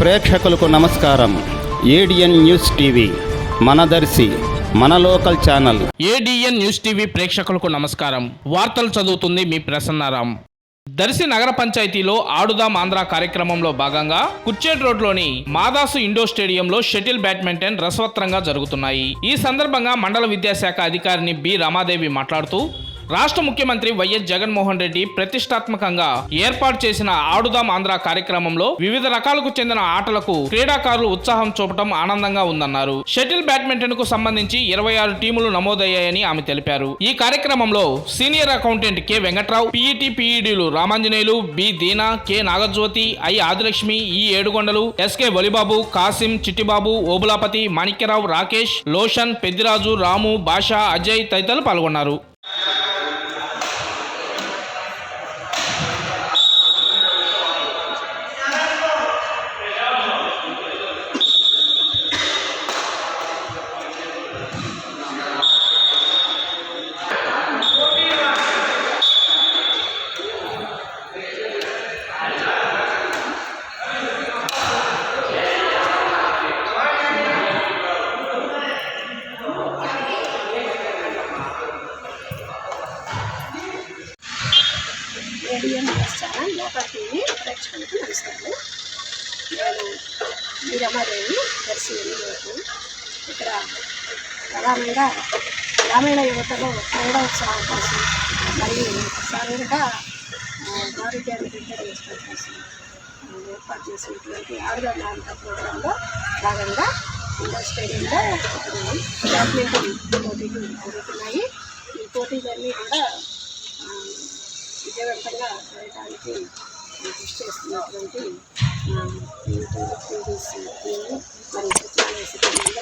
ప్రేక్షకులకు నమస్కారం. ADN news TV మనదర్శి మన local channel. ADN news TV ప్రేక్షకులకు నమస్కారం. వార్తలు చదువుతుంది మీ ప్రసన్నారాం. దర్శి నగర పంచాయతీలో ఆడుదాం ఆంధ్ర కార్యక్రమంలో భాగంగా కుచ్చేట్ రోడ్లోని మాదాసు ఇండోర్ స్టేడియంలో షటిల్ బ్యాడ్మింటన్ రసవత్రంగా జరుగుతున్నాయి. ఈ సందర్భంగా మండల విద్యాశాఖ అధికారిని బి. రమాదేవి మాట్లాడుతూ రాష్ట్ర ముఖ్యమంత్రి వైఎస్ జగన్మోహన్ రెడ్డి ప్రతిష్టాత్మకంగా ఏర్పాటు చేసిన ఆడుదాం ఆంధ్ర కార్యక్రమంలో వివిధ రకాలకు చెందిన ఆటలకు క్రీడాకారులు ఉత్సాహం చూపటం ఆనందంగా ఉందన్నారు. షటిల్ బ్యాడ్మింటన్కు సంబంధించి ఇరవై ఆరు టీములు నమోదయ్యాయని ఆమె తెలిపారు. ఈ కార్యక్రమంలో senior accountant K. Venkatrao PET పీఈడీలు Ramanjaneyulu B. Deena K. Nagajyothi I. Adilakshmi E. Edukondalu SK Valibabu Kasim Chittibabu Obulapathi Manikyarao Rakesh Loshan Peddiraju Ramu Basha Ajay తదితరులు పాల్గొన్నారు. ADM news channel local TV ప్రేక్షకులకు నమస్కారం నేను వీరమాదేవి దర్శిని ఎన్నికలకు ఇక్కడ ప్రధానంగా గ్రామీణ యువతలో క్రీడోత్సవం కోసం మరియు శారీరక ఆ, ఆరోగ్యాన్ని పెంపొందించడం కోసం ఏర్పాటు చేసినటువంటి ఆరుగా నాలుగు ప్రోగ్రాంలో భాగంగా ఇండోర్ స్టేడియంలో బ్యాడ్మింటన్ పోటీలు జరుగుతున్నాయి. ఈ పోటీలన్నీ కూడా విజయవంతంగా చేయడానికి కృషి చేస్తున్నటువంటి యూట్యూబ్ టీవీస్ మరియు